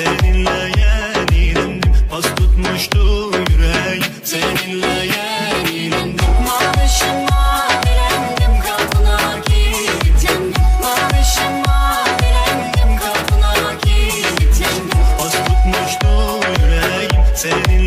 Seninle yenilendim Pas tutmuştu yüreğim. Seninle yenilendim Mavişime elendim Kapına kilitlendim Mavişime elendim Kapına kilitlendim Pas tutmuştu yüreğim. Seninle